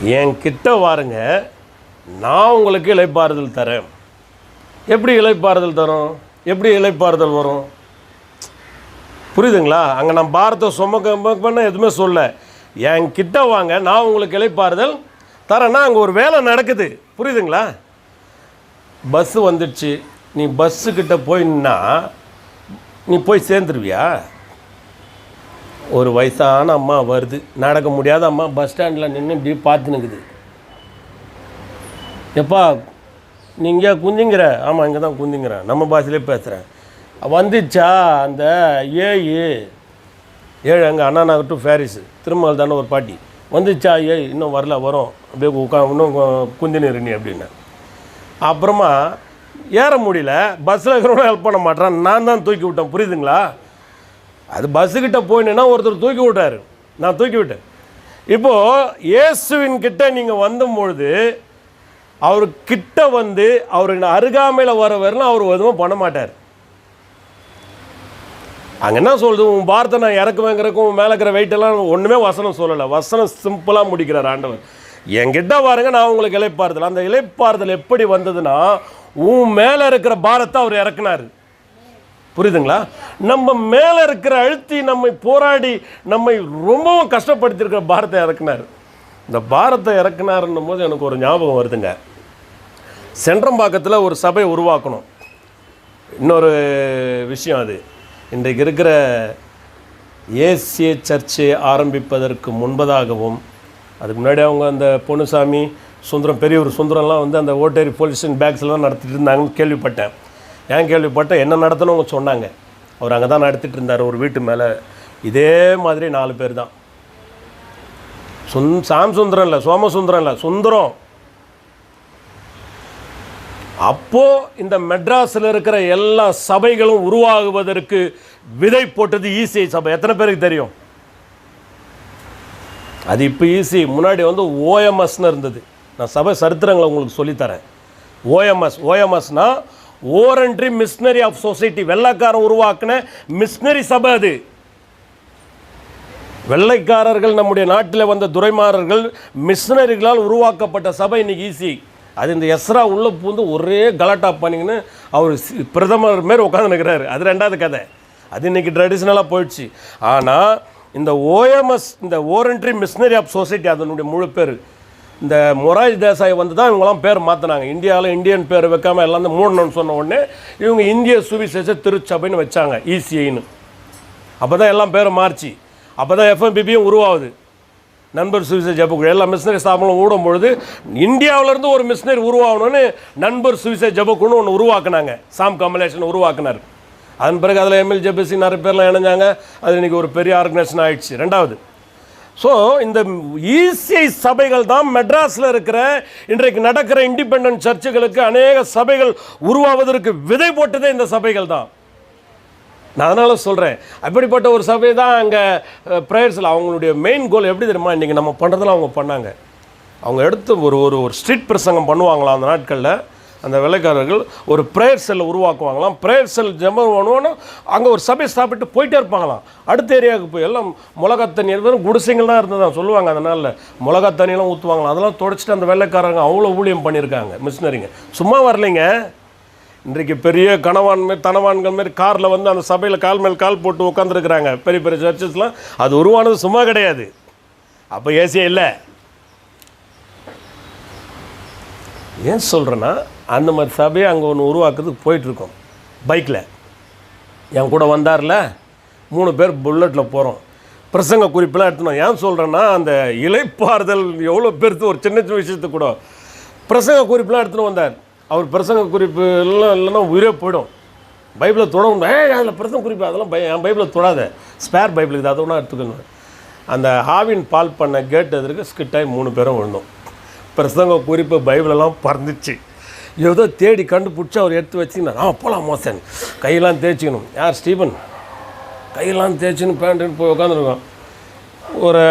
என் கிட்ட வாருங்க நான் உங்களுக்கு இலைப்பாறுதல் தரேன். எப்படி இலைப்பாறுதல் தரும்? எப்படி இலைப்பாறுதல் வரும்? புரியுதுங்களா? அங்கே நான் பாரத்தை சுமக்க பண்ண எதுவுமே சொல்ல என் கிட்ட வாங்க நான் உங்களுக்கு இலைப்பாறுதல் தரேன்னா அங்கே ஒரு வேலை நடக்குது. புரியுதுங்களா? பஸ்ஸு வந்துடுச்சு. நீ பஸ்ஸுக்கிட்ட போயின்னா நீ போய் சேர்ந்துருவியா? ஒரு வயசான அம்மா வருது. நடக்க முடியாத அம்மா பஸ் ஸ்டாண்டில் நின்று இப்படி பார்த்துனுக்குது எப்பா நீங்கள் குந்திங்கிற? ஆமாம் இங்கே தான் குந்திங்கிறேன். நம்ம பாஷையிலே பேசுகிறேன் வந்துச்சா அந்த ஏழு ஏழு அங்கே அண்ணா நகர் டு ஃபேரிஸு திருமல் தானே ஒரு பாட்டி. வந்துச்சா ஏய் இன்னும் வரல வரும். அப்படியே உட்கா இன்னும் குந்தினிரு நீ அப்படின்னு. அப்புறமா ஏற முடியல. பஸ்ஸில் இருக்கிறவங்க ஹெல்ப் பண்ண மாட்டேறான் நான் தான் தூக்கி விட்டேன். புரியுதுங்களா? அது பஸ்ஸுக்கிட்ட போயினா ஒருத்தர் தூக்கி விட்டாரு. நான் தூக்கி விட்டேன். இப்போது இயேசுவின் கிட்ட நீங்கள் வந்தபொழுது அவர் கிட்ட வந்து அவர் அருகாமையில் வர வரலாம் அவர் எதுவும் பண்ண மாட்டார். அங்கே என்ன சொல்லுது உன் வார்த்தை நான் இறக்குவேங்கிறக்கும் உன் மேலே இருக்கிற வெயிட்டெல்லாம் ஒன்றுமே வசனம் சொல்லலை. வசனம் சிம்பிளாக முடிக்கிறார் ஆண்டவர். என்கிட்ட பாருங்க நான் உங்களுக்கு இலைப்பாறுதல் அந்த இலைப்பாறுதல் எப்படி வந்ததுன்னா உன் மேலே இருக்கிற பாரத்தை அவர் இறக்குனார். புரியுதுங்களா? நம்ம மேலே இருக்கிற அழுத்தி நம்மை போராடி நம்மை ரொம்பவும் கஷ்டப்படுத்தியிருக்கிற பாரத்தை இறக்குனார். இந்த பாரத்தை இறக்குனாருன்னும் போது எனக்கு ஒரு ஞாபகம் வருதுங்க. சென்றம்பாக்கத்தில் ஒரு சபை உருவாக்கணும். இன்னொரு விஷயம் அது. இன்றைக்கு இருக்கிற ஏசிய சர்ச்சை ஆரம்பிப்பதற்கு முன்பதாகவும் அதுக்கு முன்னாடி அவங்க அந்த பொன்னுசாமி சுந்தரம் பெரிய ஒரு சுந்தரம்லாம் வந்து அந்த ஓட்டேரி போலீஸ் ஸ்டேஷன் பேக்ஸ்லாம் நடத்திட்டு இருந்தாங்கன்னு கேள்விப்பட்டேன். ஏன் கேள்விப்பட்டேன் என்ன நடத்தணும்னு சொன்னாங்க. அவர் அங்கே தான் நடத்திட்டு இருந்தார் ஒரு வீட்டு மேலே. இதே மாதிரி நாலு பேர் தான். சுந் சாம் சுந்தரம் இல்லை சோமசுந்தரம் இல்லை சுந்தரம். அப்போது இந்த மெட்ராஸில் இருக்கிற எல்லா சபைகளும் உருவாகுவதற்கு விதை போட்டது இசிஐ சபை. எத்தனை பேருக்கு தெரியும்? அது இப்போ ஈஸி முன்னாடி வந்து ஓஎம்எஸ்னு இருந்தது. நான் சபை சரித்திரங்களை உங்களுக்கு சொல்லித்தரேன். ஓஎம்எஸ் ஓஎம்எஸ்னா ஓரன்ட்ரி மிஷினரி ஆஃப் சொசைட்டி வெள்ளைக்காரன் உருவாக்கின மிஷினரி சபை அது. வெள்ளைக்காரர்கள் நம்முடைய நாட்டில் வந்த துரைமாரர்கள் மிஷினரிகளால் உருவாக்கப்பட்ட சபை இன்னைக்கு ஈஸி அது இந்த எஸ்ரா உள்ள பூந்து ஒரே கலாட்டா பண்ணிங்கன்னு அவர் சி- பிரதமர் மாரி உட்காந்துருக்கிறாரு அது ரெண்டாவது கதை. அது இன்னைக்கு ட்ரெடிஷ்னலாக போயிடுச்சு. ஆனால் இந்த ஓஎம்எஸ் இந்த ஓரன்ட்ரி மிஷினரி ஆஃப் சொசைட்டி அதனுடைய முழு பேர். இந்த மொராஜ் தேசாய் வந்து தான் இவங்களாம் பேர் மாற்றினாங்க இந்தியாவில் இந்தியன் பேர் வைக்காம எல்லாம் வந்து மூடணும்னு சொன்ன உடனே இவங்க இந்திய சுவிசேஷ திருச்சபைன்னு வச்சாங்க இசிஐன்னு அப்போ தான் எல்லாம் பேரும் மாறிச்சு. அப்போ தான் எஃப்எம்பிபியும் உருவாகுது. நண்பர் சுவிசேஷ ஜபக்குழு எல்லா மிஷினரி ஸ்தாபனம் ஊடும் பொழுது இந்தியாவிலேருந்து ஒரு மிஷினரி உருவாகணும்னு நண்பர் சுவிசேஷ ஜபக்குழுன்னு ஒன்று உருவாக்குனாங்க. சாம் கமலேஷன் உருவாக்குனார். அதன் பிறகு அதில் எம்எல் ஜெபிசி நிறைய பேர்லாம் இணைஞ்சாங்க. அது இன்னைக்கு ஒரு பெரிய ஆர்கனைசேஷன் ஆயிடுச்சு. ரெண்டாவது ஸோ இந்த ஈசிஐ சபைகள் தான் மெட்ராஸில் இருக்கிற இன்றைக்கு நடக்கிற இண்டிபெண்டன்ட் சர்ச்சுகளுக்கு அநேக சபைகள் உருவாவதற்கு விதை போட்டதே இந்த சபைகள் தான். நான் அதனால் சொல்கிறேன் அப்படிப்பட்ட ஒரு சபை தான் அங்கே ப்ரேயர்ஸில் அவங்களுடைய மெயின் கோல் எப்படி தெரியுமா? இன்றைக்கி நம்ம பண்ணுறதெல்லாம் அவங்க பண்ணாங்க. அவங்க எடுத்து ஒரு ஒரு ஒரு ஸ்ட்ரீட் பிரசங்கம் பண்ணுவாங்களா அந்த நாட்களில்? அந்த வெள்ளைக்காரர்கள் ஒரு ப்ரேயர் செல்லை உருவாக்குவாங்களாம். ப்ரேயர் செல் ஜெபம் பண்ணுவோன்னா அங்கே ஒரு சபை சாப்பிட்டு போயிட்டே இருப்பாங்களாம். அடுத்த ஏரியாவுக்கு போய் எல்லாம் மிளகா தண்ணி வெறும் குடிசைகள் தான் இருந்ததான் சொல்லுவாங்க அதனால் நாளில். மிளகா தண்ணியெல்லாம் ஊற்றுவாங்களாம் அதெல்லாம் தொடச்சிட்டு அந்த வெள்ளைக்காரங்க அவ்வளோ ஊழியம் பண்ணியிருக்காங்க. மிஷினரிங்க சும்மா வரலைங்க. இன்றைக்கு பெரிய கணவான் மாரி தனவான்கள் மாரி காரில் வந்து அந்த சபையில் கால் மேல் கால் போட்டு உட்காந்துருக்குறாங்க பெரிய பெரிய சர்ச்சஸ்லாம் அது உருவானது சும்மா கிடையாது. அப்போ ஏசியே இல்லை. ஏன் சொல்கிறேன்னா அந்த மாதிரி சபையை அங்கே ஒன்று உருவாக்குறதுக்கு போயிட்டுருக்கோம். பைக்கில் என் கூட வந்தார்ல. மூணு பேர் புல்லட்டில் போகிறோம் பிரசங்க குறிப்பெல்லாம் எடுத்துனோம். ஏன் சொல்கிறேன்னா அந்த இலைப்பாறுதல் எவ்வளோ பேருக்கு ஒரு சின்ன சின்ன விஷயத்துக்கு கூட. பிரசங்க குறிப்பெலாம் எடுத்துன்னு வந்தார். அவர் பிரசங்க குறிப்பு எல்லாம் இல்லைன்னா உயிரே போயிடும். பைபிளை தொட ஏ அதில் பிரசங்க குறிப்பு அதெல்லாம் பை என் பைபிளை தொடாத. ஸ்பேர் பைபிள் இது அதை ஒன்றா எடுத்துக்கணும் அந்த ஹாவின் பால் பண்ண கேட் எதிர்க்கு ஸ்கிட்டாகி மூணு பேரும் விழுந்தோம். பிரசங்க குறிப்பு பைபிளெல்லாம் பறந்துச்சு. ஏதோ தேடி கண்டுபிடிச்சி அவர் எடுத்து வச்சுக்கினார் ஆ போகலாம் மோசன். கையெல்லாம் தேய்ச்சிக்கணும். யார்? ஸ்டீபன். கையெல்லாம் தேய்ச்சின்னு பேண்ட்டுன்னு போய் உட்காந்துருக்கோம் ஒரு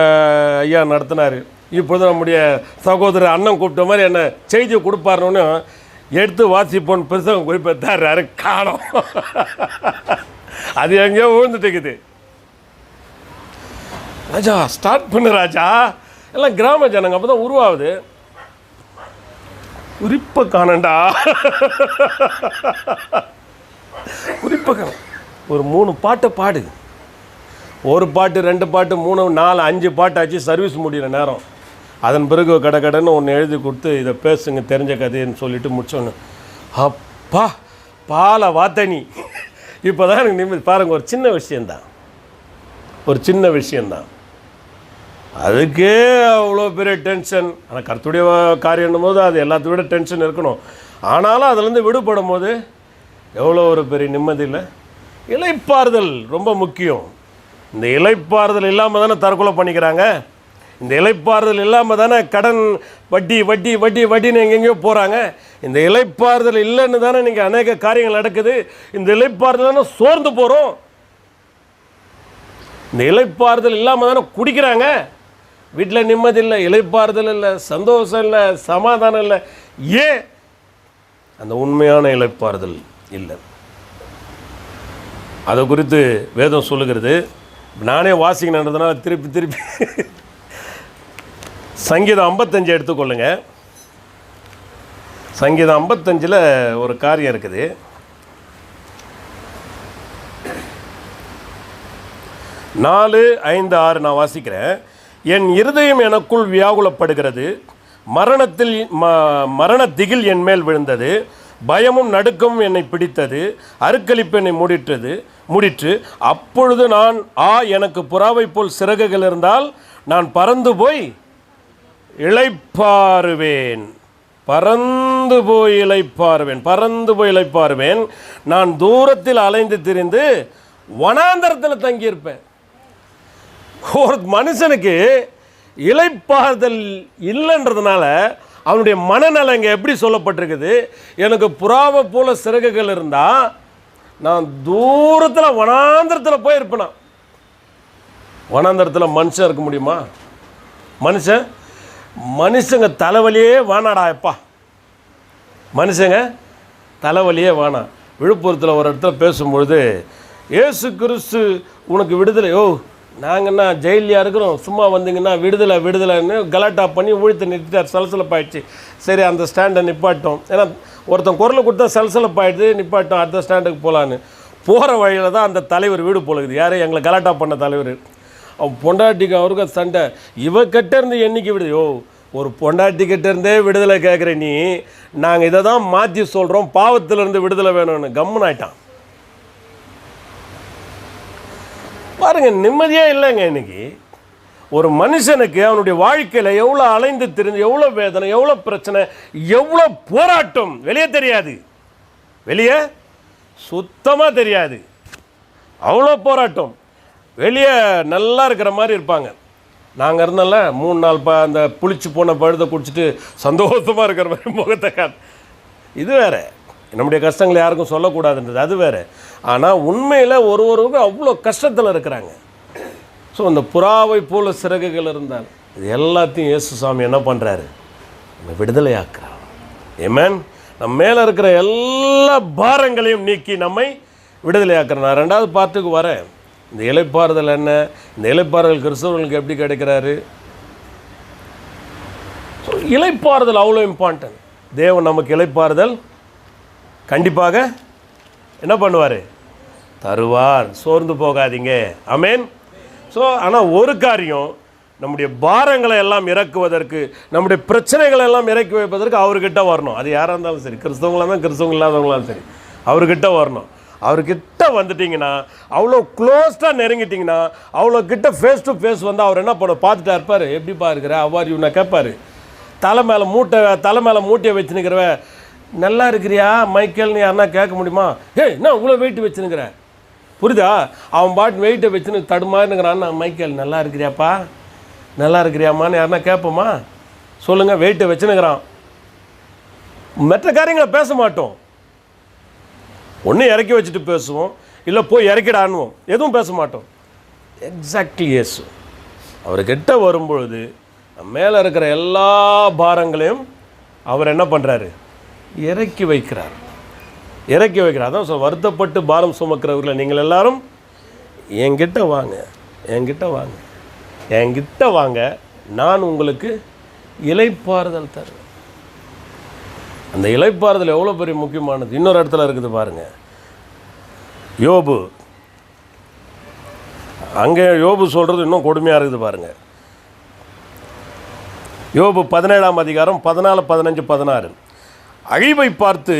ஐயா நடத்தினார். இப்போது நம்முடைய சகோதரர் அண்ணன் கூப்பிட்ட மாதிரி என்ன செய்தியை கொடுப்பாருன்னு எடுத்து வாசிப்போன்னு பெருசாக தர்றாரு. காணோம். அது எங்கேயோ விழுந்துட்டுக்குது. ராஜா ஸ்டார்ட் பண்ணு ராஜா. எல்லாம் கிராம ஜனங்க அப்போ தான் உருவாகுது. குறிப்பை காணண்டா. குறிப்பை காண. ஒரு மூணு பாட்டை பாடு. ஒரு பாட்டு ரெண்டு பாட்டு மூணு நாலு அஞ்சு பாட்டு ஆச்சு சர்வீஸ் முடிகிற நேரம். அதன் பிறகு கடை கடைன்னு ஒன்று எழுதி கொடுத்து இதை பேசுங்க தெரிஞ்ச கதைன்னு சொல்லிட்டு முடிச்சோன்னு. அப்பா பால வாத்தனி இப்போ தான் எனக்கு நிம்மதி. பாருங்கள் ஒரு சின்ன விஷயந்தான் ஒரு சின்ன விஷயந்தான் அதுக்கே அவ்வளோ பெரிய டென்ஷன். ஆனால் கருத்துடைய காரியம்னும் போது அது எல்லாத்த விட டென்ஷன் இருக்கணும். ஆனாலும் அதுலேருந்து விடுபடும் போது எவ்வளோ ஒரு பெரிய நிம்மதி இல்லை. இலைப்பாறுதல் ரொம்ப முக்கியம். இந்த இலைப்பாறுதல் இல்லாமல் தானே தற்கொலை பண்ணிக்கிறாங்க. இந்த இலைப்பாறுதல் இல்லாமல் தானே கடன் வட்டி வட்டி வட்டி வட்டின்னு எங்கெங்கேயோ போகிறாங்க இந்த இலைப்பாறுதல் இல்லைன்னு தானே நீங்கள் அநேக காரியங்கள் நடக்குது. இந்த இலைப்பாறுதல் தானே சோர்ந்து போகிறோம் இந்த இலைப்பாறுதல் இல்லாமல் தானே குடிக்கிறாங்க. வீட்டில் நிம்மதி இல்லை இழைப்பாறுதல் இல்லை சந்தோஷம் இல்லை சமாதானம் இல்லை. ஏன்? அந்த உண்மையான இழைப்பாறுதல் இல்லை. அதை குறித்து வேதம் சொல்லுகிறது. நானே வாசிக்கணுன்றதுனால திருப்பி திருப்பி. சங்கீதம் ஐம்பத்தஞ்சு எடுத்துக்கொள்ளுங்க. சங்கீதம் ஐம்பத்தஞ்சில் ஒரு காரியம் இருக்குது. நாலு ஐந்து ஆறு நான் வாசிக்கிறேன். என் இருதயம் எனக்குள் வியாகுலப்படுகிறது. மரணத்தில் ம மரண திகில் என் மேல் விழுந்தது. பயமும் நடுக்கமும் என்னை பிடித்தது. அருக்களிப்பு என்னை மூடிற்றது முடிற்று. அப்பொழுது நான் ஆ எனக்கு புறாவை போல் சிறகுகள் இருந்தால் நான் பறந்து போய் இழைப்பாருவேன் பறந்து போய் இழைப்பாருவேன் பறந்து போய் இழைப்பாருவேன் நான் தூரத்தில் அலைந்து திரிந்து வனாந்தரத்தில் தங்கியிருப்பேன். ஒரு மனுஷனுக்கு இலைப்பாறுதல் இல்லைன்றதுனால அவனுடைய மனநலம் இங்கே எப்படி சொல்லப்பட்டிருக்குது? எனக்கு புறாவை போல சிறகுகள் இருந்தால் நான் தூரத்தில் வனாந்திரத்தில் போயிருப்பேனா? வனாந்திரத்தில் மனுஷன் இருக்க முடியுமா? மனுஷன்? மனுஷங்க தலைவலியே வேணாடா எப்பா மனுஷங்க தலைவலியே வேணாம் விழுப்புரத்தில் ஒரு இடத்துல பேசும்பொழுது ஏசு கிறிஸ்து உனக்கு விடுதலை. ஓ நாங்கன்னா ஜெயிலியாக இருக்கிறோம். சும்மா வந்தீங்கன்னா விடுதலை விடுதலைன்னு கலாட்டா பண்ணி ஊழித்து நிறுத்திட்டார். சலசலப்பாயிடுச்சு. சரி அந்த ஸ்டாண்டை நிப்பாட்டோம். ஏன்னா ஒருத்தன் குரலை கொடுத்தா சலசலப்பாயிடுது நிப்பாட்டோம். அடுத்த ஸ்டாண்டுக்கு போகலான்னு போகிற வழியில் தான் அந்த தலைவர் வீடு போலுக்குது. யார்? எங்களை கலாட்டா பண்ண தலைவர். அவன் பொண்டாட்டிக்கு அவருக்கு சண்டை. இவ கிட்ட இருந்து என்னைக்கு விடுது? ஓ ஒரு பொண்டாட்டி கிட்ட இருந்தே விடுதலை கேட்குற நீ. நாங்கள் இதை தான் மாற்றி சொல்கிறோம் பாவத்திலேருந்து விடுதலை வேணும்னு. கம்முன்னு ஆயிட்டான். பாருங்கள் நிம்மதியாக இல்லைங்க இன்னைக்கு. ஒரு மனுஷனுக்கு அவனுடைய வாழ்க்கையில் எவ்வளோ அலைந்து திரிந்து எவ்வளோ வேதனை எவ்வளோ பிரச்சனை எவ்வளோ போராட்டம் வெளியே தெரியாது. வெளியே சுத்தமாக தெரியாது. அவ்வளோ போராட்டம். வெளியே நல்லா இருக்கிற மாதிரி இருப்பாங்க. நாங்கள் இருந்தோம்ல மூணு நாள் ப அந்த புளிச்சு போன பழுதை குடிச்சிட்டு சந்தோஷமாக இருக்கிற மாதிரி முகத்தை காட்டு இது வேற. நம்முடைய கஷ்டங்களை யாருக்கும் சொல்லக்கூடாதுன்றது அது வேறு. ஆனால் உண்மையில் ஒரு ஒருவருக்கும் அவ்வளோ கஷ்டத்தில் இருக்கிறாங்க. ஸோ அந்த புறாவை போல சிறகுகள் இருந்தால் இது எல்லாத்தையும் இயேசு சாமி என்ன பண்ணுறாரு நம்ம விடுதலையாக்குறார். ஏமேன் நம்ம மேலே இருக்கிற எல்லா பாரங்களையும் நீக்கி நம்மை விடுதலையாக்குறேன் நான் ரெண்டாவது பார்த்துக்கு வரேன். இந்த இலைப்பாறுதல் என்ன? இந்த இலைப்பாறுதல் கிறிஸ்தவர்களுக்கு எப்படி கிடைக்கிறாரு? ஸோ இலைப்பாறுதல் அவ்வளோ இம்பார்ட்டன்ட் தேவன் நமக்கு இலைப்பாறுதல் கண்டிப்பாக என்ன பண்ணுவார்? தருவார். சோர்ந்து போகாதீங்க. அமேன் ஸோ ஆனால் ஒரு காரியம் நம்முடைய பாரங்களை எல்லாம் இறக்குவதற்கு நம்முடைய பிரச்சனைகளை எல்லாம் இறக்கி வைப்பதற்கு அவர்கிட்ட வரணும். அது யாராக இருந்தாலும் சரி. கிறிஸ்தவங்களாக தான் கிறிஸ்தவங்க இல்லாதவங்களாலும் சரி. அவர்கிட்ட வரணும். அவர்கிட்ட வந்துட்டிங்கன்னா அவ்வளோ க்ளோஸ்டாக நெருங்கிட்டிங்கன்னா அவ்வளோ கிட்ட ஃபேஸ் டு ஃபேஸ் வந்து அவர் என்ன பண்ண பார்த்துட்டா இருப்பார். எப்படிப்பா இருக்கிற? அவ்வாறு இவனை கேட்பார். தலை மேலே மூட்டை தலை மேலே மூட்டையை வச்சுனுக்கிறவ நல்லா இருக்கிறியா மைக்கேல்னு யாருன்னா கேட்க முடியுமா? ஏய் என்ன இவ்வளோ வெயிட் வச்சுனுக்கிற புரியுதா அவன் பாட்டு வெயிட்டை வச்சுன்னு தடுமாறுங்கிறான் நான் மைக்கேல் நல்லா இருக்கிறியாப்பா? நல்லா இருக்கிறியாம்மான்னு யாருன்னா கேட்போமா? சொல்லுங்கள் வெயிட்டை வச்சுனுங்கிறான். மற்ற காரியங்களை பேச மாட்டோம். ஒன்று இறக்கி வச்சுட்டு பேசுவோம். இல்லை போய் இறக்கிடான்னுவோம். எதுவும் பேச மாட்டோம். எக்ஸாக்ட்லி எஸ் அவர்கிட்ட வரும்பொழுது மேலே இருக்கிற எல்லா பாரங்களையும் அவர் என்ன பண்ணுறாரு இறக்கி வைக்கிறார். இறக்கி வைக்கிறார். அதான் சொல் வருத்தப்பட்டு பாரம் சுமக்கிறவர்களை நீங்கள் எல்லாரும் என்கிட்ட வாங்க என்கிட்ட வாங்க என்கிட்ட வாங்க. நான் உங்களுக்கு இலைப்பாறுதல் தருவேன். அந்த இலைப்பாறுதல் எவ்வளோ பெரிய முக்கியமானது? இன்னொரு இடத்துல இருக்குது பாருங்கள் யோபு. அங்கே யோபு சொல்கிறது இன்னும் கொடுமையாக இருக்குது பாருங்கள் யோபு பதினேழாம் அதிகாரம் பதினாலு பதினஞ்சு பதினாறு. அழிவை பார்த்து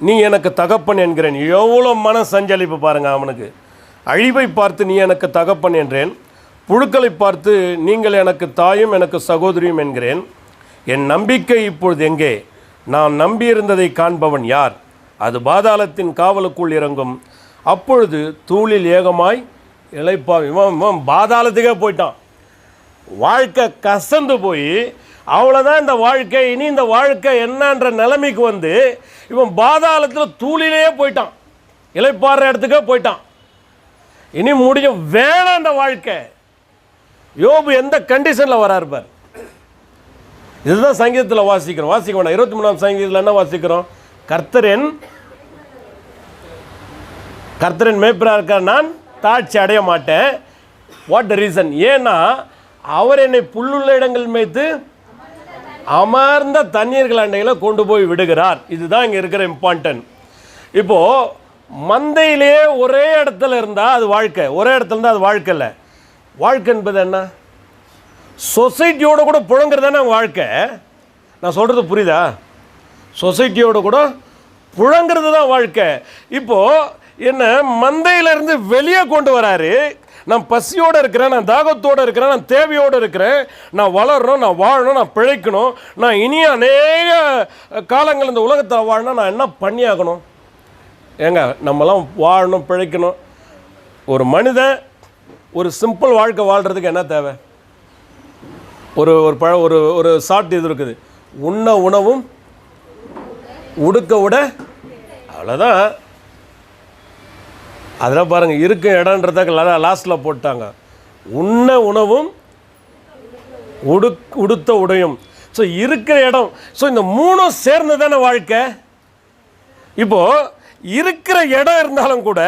நீ எனக்கு தகப்பன் என்கிறேன். எவ்வளோ மன சஞ்சலிப்பு பாருங்கள் அவனுக்கு. அழிவை பார்த்து நீ எனக்கு தகப்பன் என்றேன். புழுக்களை பார்த்து நீங்கள் எனக்கு தாயும் எனக்கு சகோதரியும் என்கிறேன். என் நம்பிக்கை இப்பொழுது எங்கே? நான் நம்பியிருந்ததை காண்பவன் யார்? அது பாதாளத்தின் காவலுக்குள் இறங்கும். அப்பொழுது தூளில் ஏகமாய் இளைப்பா இவன் இவன் பாதாளத்துக்கே போயிட்டான். வாழ்க்கை கசந்து போய் அவ்வளோதான் இந்த வாழ்க்கை இனி இந்த வாழ்க்கை என்னன்ற நிலைமைக்கு வந்து இவன் பாதாளத்தில் தூளிலேயே போயிட்டான். இலைப்பாடுற இடத்துக்கே போயிட்டான். இனி முடியும் வேணாம் இந்த வாழ்க்கை. யோபு எந்த கண்டிஷனில் வராரு பார். இதுதான் சங்கீதத்தில் வாசிக்கிறோம். வாசிக்க வேண்டாம் இருபத்தி மூணாம் சங்கீதத்தில் என்ன வாசிக்கிறோம்? கர்த்தரின் கர்த்தரின் மேய்ப்பராக இருக்க நான் தாட்சி அடைய மாட்டேன். வாட் த ரீசன் ஏன்னா அவர் என்னை புல்லுள்ள இடங்கள் மேய்த்து அமர்ந்த தண்ணீர்கள் அண்டையில் கொண்டு போய் விடுகிறார். இதுதான் இங்கே இருக்கிற இம்பார்ட்டன்ட் இப்போது மந்தையிலே ஒரே இடத்துல இருந்தால் அது வாழ்க்கை. ஒரே இடத்துல இருந்தால் அது வாழ்க்கை இல்லை. வாழ்க்கை என்பது என்ன? சொசைட்டியோட கூட புழங்குறது தானே வாழ்க்கை. நான் சொல்கிறது புரியுதா? சொசைட்டியோட கூட புழங்குறது தான் வாழ்க்கை. இப்போது என்ன மந்தையிலேருந்து வெளியே கொண்டு வராரு. நான் பசியோடு இருக்கிறேன் நான் தாகத்தோடு இருக்கிறேன் நான் தேவையோடு இருக்கிறேன். நான் வளரணும் நான் வாழணும் நான் பிழைக்கணும். நான் இனி அநேக காலங்கள் இந்த உலகத்தில் வாழணும் நான் என்ன பண்ணியாகணும் ஏங்க நம்மலாம் வாழணும் பிழைக்கணும். ஒரு மனிதன் ஒரு சிம்பிள் வாழ்க்கை வாழ்கிறதுக்கு என்ன தேவை? ஒரு ஒரு பழ ஒரு ஒரு சாட் இது இருக்குது. உண்ண உணவும் உடுக்க உட அவ்வளோதான் அதெல்லாம் பாருங்கள் இருக்கும் இடன்றத லாஸ்ட்டில் போட்டாங்க. உண்ண உணவும் உடு உடுத்த உடையும். ஸோ இருக்கிற இடம். ஸோ இந்த மூணும் சேர்ந்து தானே வாழ்க்கை? இப்போது இருக்கிற இடம் இருந்தாலும் கூட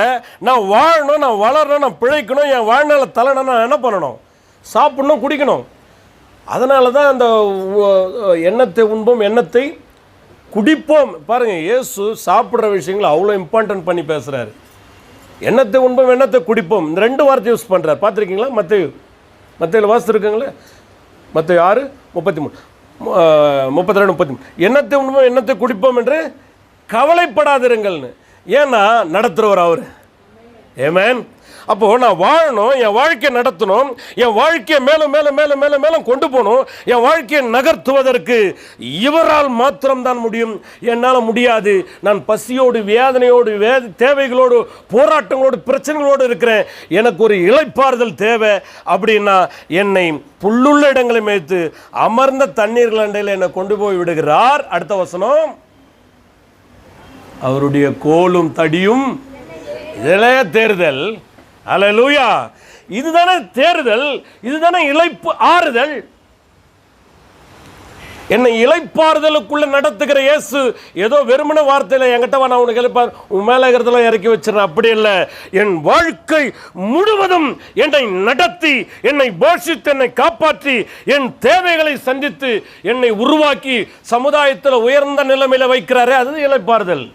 நான் வாழணும் நான் வளரணும் நான் பிழைக்கணும் என் வாழ்நாள தலைனா நான் என்ன பண்ணணும்? சாப்பிடணும் குடிக்கணும். அதனால தான் அந்த எண்ணத்தை உண்போம் எண்ணத்தை குடிப்போம். பாருங்கள் இயேசு சாப்பிட்ற விஷயங்களை அவ்வளோ இம்பார்ட்டன்ட் பண்ணி பேசுகிறாரு எண்ணத்தை உண்போம் எண்ணத்தை குடிப்போம்? இந்த ரெண்டு வார்த்தை யூஸ் பண்ணுறார் பார்த்துருக்கீங்களா? மற்ற மத்தையில் வாசித்துருக்கீங்களா மற்ற ஆறு முப்பத்தி மூணு முப்பத்தி ரெண்டு முப்பத்தி மூணு எண்ணத்தை உண்போம் எண்ணத்தை குடிப்போம் என்று கவலைப்படாதிருங்கள்னு. ஏன்னா நடத்துகிறவர் அவர். ஏமேன் அப்போது நான் வாழணும் என் வாழ்க்கையை நடத்தணும் என் வாழ்க்கையை மேலும் மேலும் மேலும் மேலும் மேலும் கொண்டு போகணும் என் வாழ்க்கையை நகர்த்துவதற்கு இவரால் மாத்திரம்தான் முடியும். என்னால் முடியாது. நான் பசியோடு வேதனையோடு வே தேவைகளோடு போராட்டங்களோடு பிரச்சனைகளோடு இருக்கிறேன். எனக்கு ஒரு இளைப்பாறுதல் தேவை. அப்படின்னா என்னை புல்லுள்ள இடங்களை மேய்த்து அமர்ந்த தண்ணீர்கள் அண்டையில் என்னை கொண்டு போய் விடுகிறார். அடுத்த வசனம். அவருடைய கோலும் தடியும் இதிலே தேர்தல் அல லூயா இதுதானே தேர்தல் இதுதானே இழைப்பு ஆறுதல். என்னை இழைப்பாறுதலுக்குள்ள நடத்துகிற இயேசு ஏதோ வெறுமன வார்த்தையில் என்கிட்ட நான் உனக்கு எழுப்பார் உன் மேலே இருக்கிறதெல்லாம் இறக்கி வச்சிடறேன். அப்படி இல்லை. என் வாழ்க்கை முழுவதும் என்னை நடத்தி என்னை போஷித்து என்னை காப்பாற்றி என் தேவைகளை சந்தித்து என்னை உருவாக்கி சமுதாயத்தில் உயர்ந்த நிலைமையில் வைக்கிறாரே. அது இழைப்பாறுதல்.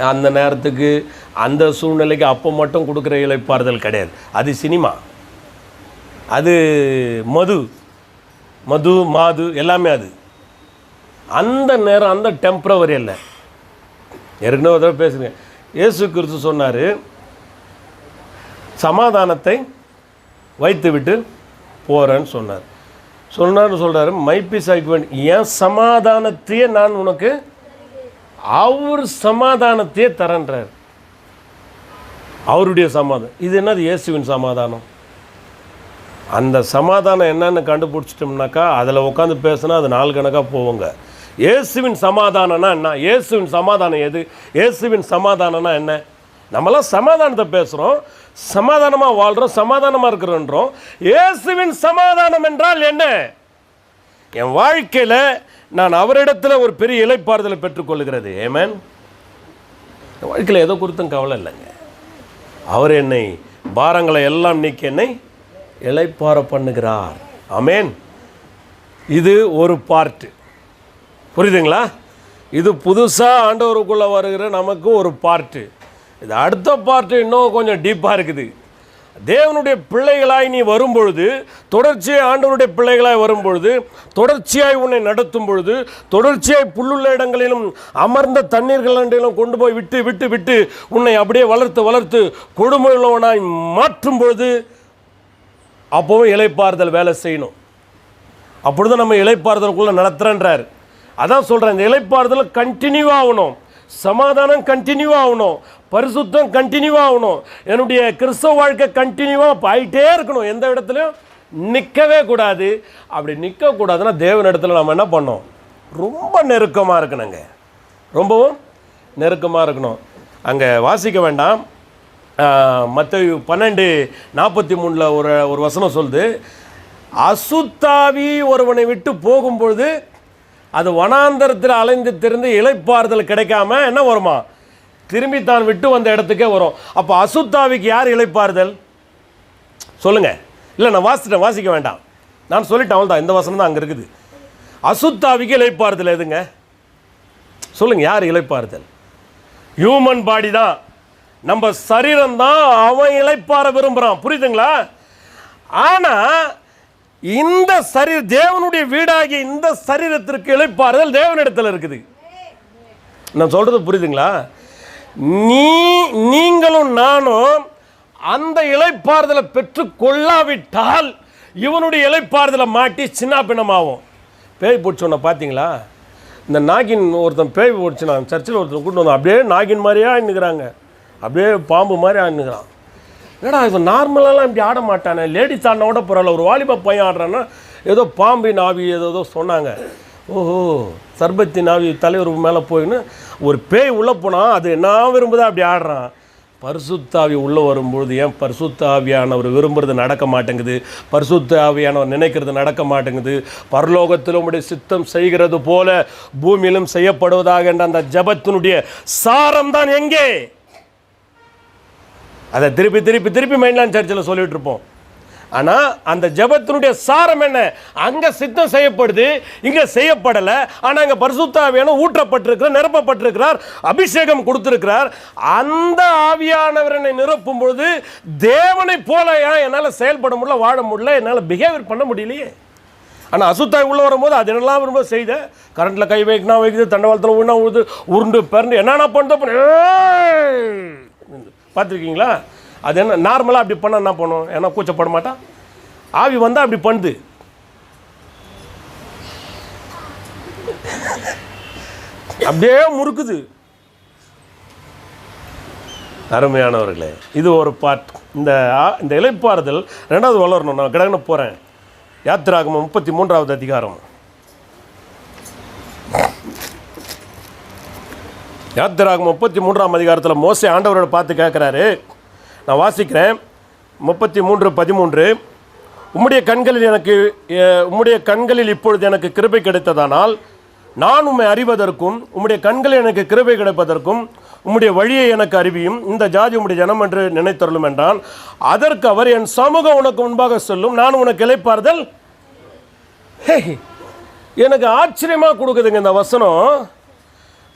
அந்த நேரத்துக்கு அந்த சூழ்நிலைக்கு அப்போ மட்டும் கொடுக்குற இழைப்பாறுதல் கிடையாது. அது சினிமா. அது மது. மது மாது எல்லாமே அது. அந்த நேரம் அந்த டெம்ப்ரவரி இல்லை ஏற்கனவே ஒரு தடவை பேசுங்க. இயேசு கிறிஸ்து சொன்னார் சமாதானத்தை வைத்து விட்டு போகிறேன்னு சொன்னார். சொன்னார்னு சொல்கிறாரு மைப்பி சைக்வன் என் சமாதானத்தையே நான் உனக்கு அவர் சமாதானத்தையே தரன்றார். அவருடைய சமாதானம். இது என்னது? இயேசுவின் சமாதானம். அந்த சமாதானம் என்னன்னு கண்டுபிடிச்சிட்டோம்னாக்கா அதில் உட்காந்து பேசினா அது நாலு கணக்காக போவோங்க இயேசுவின் சமாதானம்னா என்ன? இயேசுவின் சமாதானம் எது? இயேசுவின் சமாதானம்னா என்ன? நம்மளாம் சமாதானத்தை பேசுகிறோம் சமாதானமாக வாழ்கிறோம் சமாதானமாக இருக்கிறோன்றோம். இயேசுவின் சமாதானம் என்றால் என்ன? என் வாழ்க்கையில் நான் அவரிடத்தில் ஒரு பெரிய இலைப்பாறுதலை பெற்றுக்கொள்கிறது ஏமேன் என் வாழ்க்கையில் எதை குறித்தும் கவலை இல்லைங்க. அவர் என்னை பாரங்களை எல்லாம் நீக்கி என்னை இலைப்பாற பண்ணுகிறார். அமேன் இது ஒரு பார்ட்டு புரியுதுங்களா? இது புதுசாக ஆண்டவருக்குள்ளே வருகிற நமக்கு ஒரு பார்ட்டு இது அடுத்த பார்ட்டு இன்னும் கொஞ்சம் டீப்பாக இருக்குது. தேவனுடைய பிள்ளைகளாய் நீ வரும்பொழுது தொடர்ச்சியாக ஆண்டவருடைய பிள்ளைகளாய் வரும்பொழுது தொடர்ச்சியாய் உன்னை நடத்தும் பொழுது தொடர்ச்சியாய் புல்லுள்ள இடங்களிலும் அமர்ந்த தண்ணீர்களிலும் கொண்டு போய் விட்டு விட்டு விட்டு உன்னை அப்படியே வளர்த்து வளர்த்து கொடுமையுள்ளவனாய் மாற்றும் பொழுது அப்போவும் இலைப்பாறுதல் வேலை செய்யணும். அப்பொழுது நம்ம இலைப்பாறுதலுக்குள்ளே நடத்துகிறேன்றார் அதான் சொல்கிறேன் இந்த இலைப்பாறுதல் கண்டினியூ ஆகணும். சமாதானம் கண்டினியூ ஆகணும். பரிசுத்தம் கண்டினியூ ஆகணும். என்னுடைய கிறிஸ்தவ வாழ்க்கை கண்டினியூவாக ஆயிட்டே இருக்கணும். எந்த இடத்துலையும் நிற்கவே கூடாது. அப்படி நிற்கக்கூடாதுன்னா தேவன் இடத்துல நம்ம என்ன பண்ணோம் ரொம்ப நெருக்கமாக இருக்கணுங்க. ரொம்பவும் நெருக்கமாக இருக்கணும். அங்கே வாசிக்க வேண்டாம். மற்ற பன்னெண்டு நாற்பத்தி மூணில் ஒரு ஒரு வசனம் சொல்லுது. அசுத்தாவி ஒருவனை விட்டு போகும்பொழுது அது வனாந்தரத்தில் அலைந்து திறந்து இளைப்பாறுதல் கிடைக்காம என்ன வருமா? திரும்பி தான் விட்டு வந்த இடத்துக்கே வரும். அப்போ அசுத்தாவிக்கு யார் இழைப்பார்தல் சொல்லுங்க. இல்லை நான் வாசிட்டேன் வாசிக்க வேண்டாம். நான் சொல்லிட்டேன் அவள் தான் இந்த வசனம் தான் அங்கே இருக்குது. அசுத்தாவிக்கு இழைப்பார்தல் எதுங்க? சொல்லுங்க யார் இழைப்பார்தல் ஹியூமன் பாடி தான். நம்ம சரீரம் தான் அவன் இழைப்பார விரும்புகிறான் புரியுதுங்களா? ஆனால் இந்த சரீர தேவனுடைய வீடாகிய இந்த சரீரத்திற்கு இளைப்பாறுதல் தேவனிடத்தில் இருக்குது. நான் சொல்கிறது புரியுதுங்களா? நீ நீங்களும் நானும் அந்த இலைப்பாறுதலை பெற்று கொள்ளாவிட்டால் இவனுடைய இலைப்பாறுதலை மாட்டி சின்ன பேய் பிடிச்சோன்ன பார்த்தீங்களா? இந்த நாகின் ஒருத்தன் பேய் பிடிச்சி நான் சர்ச்சில் ஒருத்தன் கூட்டு வந்தான். அப்படியே நாகின் மாதிரியே ஆயின்னுக்கிறாங்க அப்படியே பாம்பு மாதிரி ஆயின்னுக்கிறான் என்னடா இவன் நார்மலாலாம் இப்படி ஆட மாட்டானே? லேடிஸ் ஆடினா கூட பரவாயில்ல. ஒரு வாலிப பையன் ஆடுறான்னா ஏதோ பாம்பு நாவி ஏதோ ஏதோ சொன்னாங்க. ஓஹோ சர்பத்தி நாவி தலைவர் மேலே போயின்னு ஒரு பேய் உள்ளே போனால் அது என்ன விரும்புதா? அப்படி ஆடுறான். பரிசுத்தாவி உள்ளே வரும்பொழுது ஏன் பரிசுத்தாவியானவர் விரும்புறது நடக்க மாட்டேங்குது? பரிசுத்தாவியானவர் நினைக்கிறது நடக்க மாட்டேங்குது. பரலோகத்தில் உடைய சித்தம் செய்கிறது போல பூமியிலும் செய்யப்படுவதாக என்ற அந்த ஜபத்தினுடைய சாரம் தான் எங்கே? அதை திருப்பி திருப்பி திருப்பி மெயின்லாண்ட் சர்ச்சில் சொல்லிகிட்டு இருப்போம். ஆனால் அந்த ஜெபத்தினுடைய சாரம் என்ன? அங்கே சித்தம் செய்யப்படுது இங்கே செய்யப்படலை. ஆனால் அங்கே பரிசுத்தாவியான ஊற்றப்பட்டிருக்கிறார் நிரப்பப்பட்டிருக்கிறார் அபிஷேகம் கொடுத்துருக்கிறார். அந்த ஆவியானவரனை நிரப்பும் பொழுது தேவனை போல ஏன் என்னால் செயல்பட முடியல வாழ முடியல என்னால் பிஹேவியர் பண்ண முடியலையே. ஆனால் அசுத்தாய் உள்ளே வரும்போது அது என்னெல்லாம் வரும்போது செய்த கரண்ட்டில் கை வைக்கணும் வைக்குது தண்டவாளத்தில் உண்ணா உழுது உருண்டு பிறண்டு என்னென்ன பண்ணுறோம் பார்த்துருக்கீங்களா? அது என்ன நார்மலாக அப்படி பண்ண என்ன பண்ணும்? ஏன்னா கூச்சப்பட மாட்டான் ஆவி வந்தால் அப்படி பண்ணுது. அப்படியே முறுக்குது. அருமையானவர்களே இது ஒரு பார்ட் இந்த ஆ- இந்த இலைப்பாறுதல் ரெண்டாவது வளரணும். நான் கடகன போகிறேன் யாத்திராகமம் முப்பத்தி மூன்றாவது அதிகாரம். யாத்திராகமம் முப்பத்தி மூன்றாம் அதிகாரத்தில் மோசை ஆண்டவரோட பார்த்து கேட்குறாரு நான் வாசிக்கிறேன். முப்பத்தி மூன்று பதிமூன்று. உம்முடைய கண்களில் எனக்கு உம்முடைய கண்களில் இப்பொழுது எனக்கு கிருபை கிடைத்ததானால் நான் உம்மை அறிவதற்கும் உம்முடைய கண்களில் எனக்கு கிருபை கிடைப்பதற்கும் உம்முடைய வழியை எனக்கு அறிவியும் இந்த ஜாதி உம்முடைய ஜனம் என்று நினைத்தருளும் என்றான். அதற்கு அவர் என் சமூகம் உனக்கு முன்பாக சொல்லும் நான் உனக்கு இழைப்பார்தல் ஹே, எனக்கு ஆச்சரியமாக கொடுக்குதுங்க இந்த வசனம்.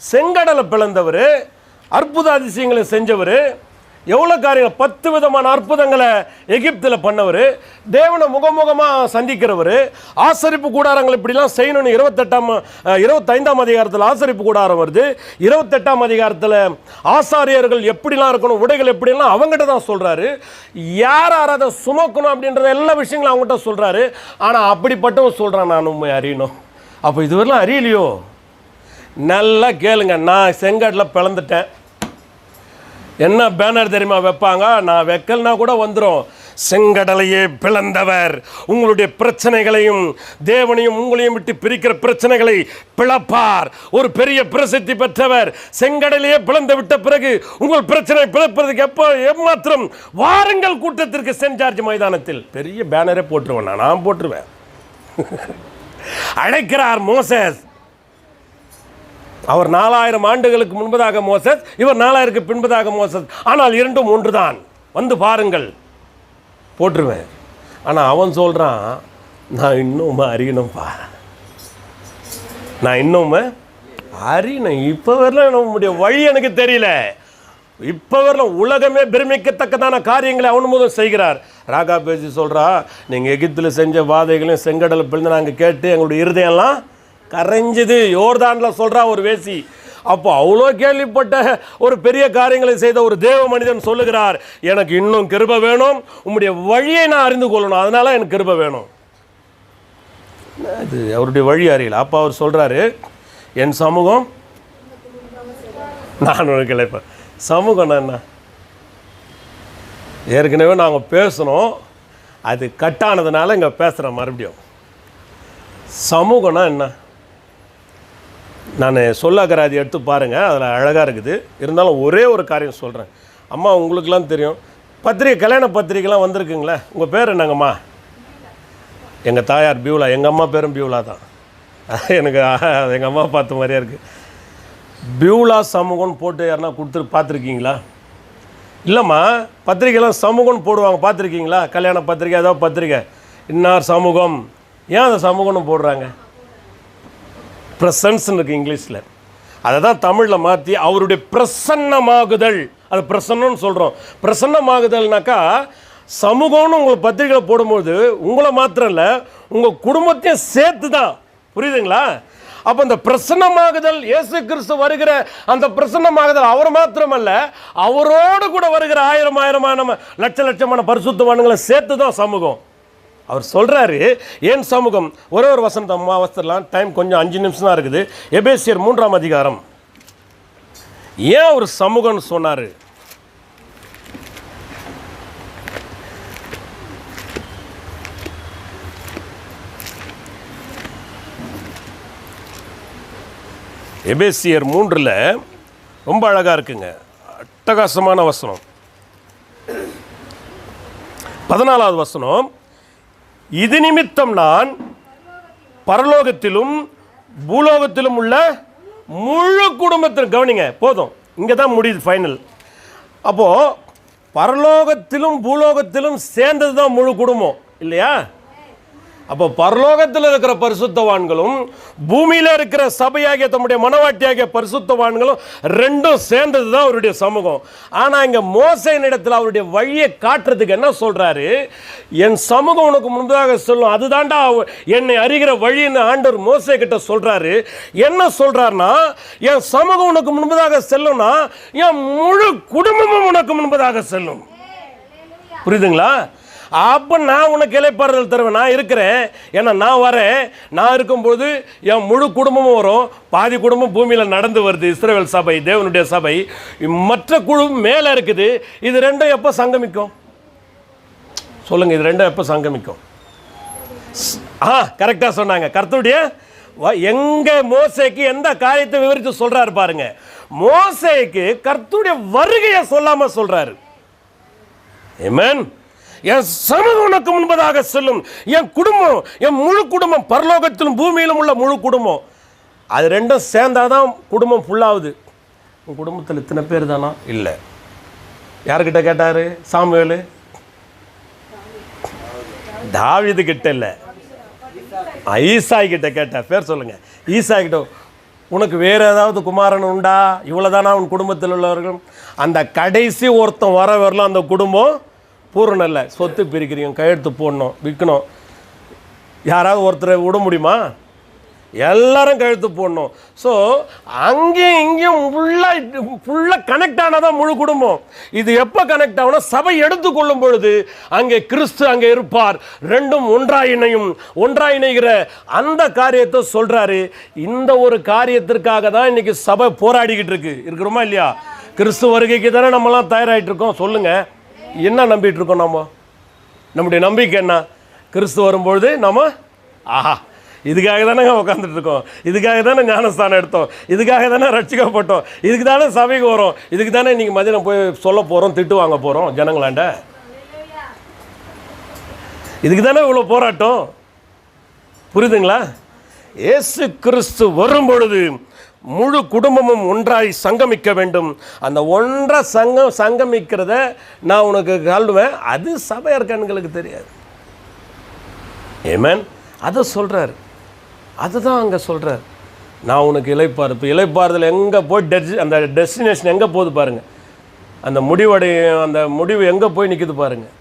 செங்கடலை பிளந்தவர் அற்புத அதிசயங்களை செஞ்சவர் எவ்வளோ காரியங்கள் பத்து விதமான அற்புதங்களை எகிப்தில் பண்ணவர் தேவனை முகமுகமாக சந்திக்கிறவர் ஆசரிப்பு கூடாரங்கள் இப்படிலாம் செய்யணும்னு இருபத்தெட்டாம் இருபத்தைந்தாம் அதிகாரத்தில் ஆசரிப்பு கூடாரம் வருது. இருபத்தெட்டாம் அதிகாரத்தில் ஆசாரியர்கள் எப்படிலாம் இருக்கணும் உடைகள் எப்படிலாம் அவங்ககிட்ட தான் சொல்கிறாரு யார் யார் அதை சுமக்கணும் அப்படின்றத எல்லா விஷயங்களும் அவங்ககிட்ட சொல்கிறாரு ஆனால் அப்படிப்பட்டவன் சொல்கிறான் நான் உண்மை அறியணும். அப்போ இதுவரைலாம் அறியலையோ? நல்லா கேளுங்க நான் செங்கட்டில் பிளந்துட்டேன். என்ன பேனர் தெரியுமா வைப்பாங்க? நான் வைக்கலனா கூட வந்துடும் செங்கடலையே பிளந்தவர். உங்களுடைய பிரச்சனைகளையும் தேவனையும் உங்களையும் விட்டு பிரிக்கிற பிரச்சனைகளை பிளப்பார். ஒரு பெரிய பிரசித்தி பெற்றவர் செங்கடலையே பிளந்து விட்ட பிறகு உங்கள் பிரச்சனை பிளப்பதற்கு எப்போ எம்மாத்திரம் வாருங்கள் கூட்டத்திற்கு சென்ட் ஜார்ஜ் மைதானத்தில். பெரிய பேனரே போட்டுருவேன் நான் நான் போட்டுருவேன். அழைக்கிறார் மோசஸ். அவர் நாலாயிரம் ஆண்டுகளுக்கு முன்பதாக மோசஸ் இவர் நாலாயிரத்துக்கு பின்பதாக மோசஸ். ஆனால் இரண்டும் ஒன்றுதான். வந்து பாருங்கள். போட்டுருவேன். ஆனால் அவன் சொல்கிறான் நான் இன்னும் அறியணும்ப்பா நான் இன்னும் அறியணும். இப்போ வரல நம்முடைய வழி எனக்கு தெரியல. இப்போ வரல உலகமே பெருமிக்கத்தக்கதான காரியங்களை அவன் முதல் செய்கிறார். ராகா பேசி சொல்கிறா நீங்கள் எகிப்தில் செஞ்ச வாதைகளையும் செங்கடல் பிறந்து நாங்கள் கேட்டு எங்களுடைய இருதயம்லாம் கரைஞ்சது. யோர்தானில் சொல்கிறா ஒரு வேசி. அப்போ அவ்வளோ கேள்விப்பட்ட ஒரு பெரிய காரியங்களை செய்த ஒரு தேவ மனிதன் சொல்லுகிறார் எனக்கு இன்னும் கிருப வேணும். உம்முடைய வழியை நான் அறிந்து கொள்ளணும். அதனால எனக்கு கிருப வேணும். அது அவருடைய வழி அறியல. அப்போ அவர் சொல்கிறாரு என் சமூகம் நான் உனக்கு இழைப்பேன். சமூகம்னா என்ன? ஏற்கனவே நாங்கள் பேசணும் அது கட்டானதுனால இங்கே பேசுகிறேன் மறுபடியும். சமூகம்னா என்ன? நான் சொல்லாக்கராதி எடுத்து பாருங்கள் அதில் அழகாக இருக்குது. இருந்தாலும் ஒரே ஒரு காரியம் சொல்கிறேன் அம்மா உங்களுக்கெல்லாம் தெரியும். பத்திரிக்கை கல்யாண பத்திரிக்கைலாம் வந்திருக்குங்களே உங்கள் பேர் என்னங்கம்மா? எங்கள் தாயார் பியூலா எங்கள் அம்மா பேரும் பியூலா தான். எனக்கு எங்கள் அம்மா பார்த்த மாதிரியே இருக்குது பியூலா சமூகம்னு போட்டு யாருன்னா கொடுத்து பார்த்துருக்கீங்களா? இல்லைம்மா பத்திரிக்கைலாம் சமூகம்னு போடுவாங்க பார்த்துருக்கீங்களா? கல்யாண பத்திரிக்கை ஏதாவது பத்திரிக்கை இன்னார் சமூகம் ஏன் அந்த சமூகம்னு போடுறாங்க? ப்ரெசன்ஸ்னு இருக்குது இங்கிலீஷில். அதை தான் தமிழில் மாற்றி அவருடைய பிரசன்னமாகுதல். அது பிரசன்னம்னு சொல்கிறோம் பிரசன்னமாகுதல்னாக்கா சமூகம்னு உங்களை பத்திரிகையில் போடும்போது உங்களை மாத்திரம் இல்லை உங்கள் குடும்பத்தையும் சேர்த்து தான் புரியுதுங்களா? அப்போ இந்த பிரசன்னமாகுதல் இயேசு கிறிஸ்து வருகிற அந்த பிரசன்னமாகுதல் அவர் மாத்திரமல்ல அவரோடு கூட வருகிற ஆயிரம் ஆயிரமான லட்ச லட்சமான பரிசுத்தவானுங்களை சேர்த்து தான் சமூகம். அவர் சொல்கிறாரு ஏன் சமூகம் ஒரே ஒரு வசனத்தை அம்மா டைம் கொஞ்சம் அஞ்சு நிமிஷம் தான் இருக்குது. எபேசியர் மூன்றாம் அதிகாரம். ஏன் அவர் சமூகம்னு சொன்னார்? எபேசியர் மூன்றில் ரொம்ப அழகாக இருக்குங்க. அட்டகாசமான வசனம். பதினாலாவது வசனம். இது நிமித்தம் நான் பரலோகத்திலும் பூலோகத்திலும் உள்ள முழு குடும்பத்திலும் கவனிங்க போதும். இங்கே தான் முடியுது ஃபைனல் அப்போது பரலோகத்திலும் பூலோகத்திலும் சேர்ந்தது தான் முழு குடும்பம் இல்லையா? அப்போ பரலோகத்தில் இருக்கிற பரிசுத்தவான்களும் பூமியில் இருக்கிற சபையாகிய தம்முடைய மனவாட்டியாகிய பரிசுத்தவான்களும் ரெண்டும் சேர்ந்தது தான் அவருடைய சமூகம். ஆனால் இங்கே மோசையின் இடத்துல அவருடைய வழியை காட்டுறதுக்கு என்ன சொல்கிறாரு என் சமூகம் உனக்கு முன்பதாக சொல்லும் அதுதான்டா அவ- என்னை அறிகிற வழின்னு ஆண்டவர் மோசை கிட்ட சொல்கிறாரு என்ன சொல்கிறாருன்னா என் சமூகம் உனக்கு முன்பதாக செல்லும்னா என் முழு குடும்பமும் உனக்கு முன்பதாக செல்லும். புரியுதுங்களா? அப்போ நான் உனக்கு இலைப்பாறுதல் தருவேன். நான் இருக்கிறேன். ஏன்னா நான் வரேன். நான் இருக்கும்போது என் முழு குடும்பமும் வரும். பாதி குடும்பம் பூமியில் நடந்து வருது. இஸ்ரேல் சபை தேவனுடைய சபை. மற்ற குழு மேலே இருக்குது. இது ரெண்டும் எப்போ சங்கமிக்கும்? சொல்லுங்க இது ரெண்டும் எப்போ சங்கமிக்கும்? ஆ கரெக்டாக சொன்னாங்க. கருத்துடைய வ- எங்க மோசைக்கு எந்த காரியத்தை விவரித்து சொல்றாரு பாருங்க. மோசைக்கு கர்த்துடைய வருகையை சொல்லாம சொல்றாரு. Amen. என் சமூகம் உனக்கு முன்பதாக செல்லும். என் குடும்பம் என் முழு குடும்பம் பரலோகத்திலும் பூமியிலும் உள்ள முழு குடும்பம். அது ரெண்டும் சேர்ந்தாதான் குடும்பம் ஃபுல்லாகுது உன் குடும்பத்தில் இத்தனை பேர் தானா? இல்லை. யார்கிட்ட கேட்டார்? சாமுவேலு? தாவிது கிட்ட இல்லை. ஈசாய் கிட்ட கேட்ட பேர் சொல்லுங்க. ஈசாய் கிட்ட உனக்கு வேறு ஏதாவது குமாரன் உண்டா? இவ்வளோதானா உன் குடும்பத்தில் உள்ளவர்கள்? அந்த கடைசி ஒருத்தன் வர வரலாம் அந்த குடும்பம். பூரணம் இல்லை சொத்து பிரிக்கிறீங்க கையெழுத்து போடணும் விற்கணும். யாராவது ஒருத்தரை விட முடியுமா? எல்லாரும் கழுத்து போடணும். ஸோ அங்கேயும் இங்கேயும் ஃபுல்லாக ஃபுல்லாக கனெக்ட் ஆனதான் முழு குடும்பம். இது எப்போ கனெக்ட் ஆகும்னா சபை எடுத்துக்கொள்ளும் பொழுது அங்கே கிறிஸ்து அங்கே இருப்பார். ரெண்டும் ஒன்றாய் இணையும். ஒன்றாக இணைகிற அந்த காரியத்தை சொல்கிறாரு இந்த ஒரு காரியத்திற்காக தான் இன்றைக்கி சபை போராடிக்கிட்டு இருக்கு. இருக்கிறோமா இல்லையா? கிறிஸ்து வருகைக்கு தானே நம்மலாம் தயாராகிட்டு இருக்கோம். சொல்லுங்கள் என்ன நம்பிட்டு இருக்கோம் நம்ம நம்முடைய நம்பிக்கை என்ன? கிறிஸ்து வரும்பொழுது நம்ம ஆஹா இதுக்காக தானே உட்காந்துட்டு இருக்கோம். இதுக்காக தானே ஞானஸ்தானம் எடுத்தோம். இதுக்காக தானே ரட்சிக்கப்பட்டோம். இதுக்கு தானே சபைக்கு வரோம். இதுக்கு தானே இன்றைக்கி மதியம் போய் சொல்ல போகிறோம் திட்டு வாங்க போகிறோம் ஜனங்களாண்ட. இதுக்கு தானே இவ்வளோ போராட்டம்? புரியுதுங்களா? ஏசு கிறிஸ்து வரும் பொழுது முழு குடும்பமும் ஒன்றாய் சங்கமிக்க வேண்டும். அந்த ஒன்றை சங்கம் சங்கமிக்கிறத நான் உனக்கு கல்வேன் அது சபையார் கண்களுக்கு தெரியாது. ஏமேன் அதை சொல்கிறார் அதுதான் அங்கே சொல்கிறார் நான் உனக்கு இலைப்பார் இப்போ இலைப்பாறுதல் எங்கே போய் டெஸ் அந்த டெஸ்டினேஷன் எங்கே போகுது பாருங்கள் அந்த முடிவடை அந்த முடிவு எங்கே போய் நிற்கிது பாருங்கள்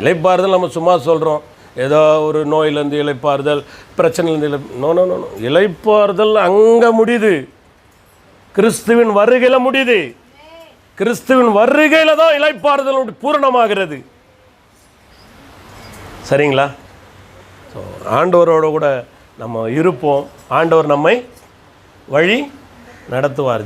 இலைப்பாறுதல் நம்ம சும்மா சொல்கிறோம் ஏதோ ஒரு நோயிலேருந்து இழைப்பாறுதல் பிரச்சனையிலேருந்து இழை நோ நோ நோ இழைப்பாறுதல் அங்கே முடியுது. கிறிஸ்துவின் வருகையில் முடியுது. கிறிஸ்துவின் வருகையில் தான் இழைப்பாறுதல் பூரணமாகிறது. சரிங்களா? ஸோ ஆண்டவரோட கூட நம்ம இருப்போம். ஆண்டவர் நம்மை வழி நடத்துவார்.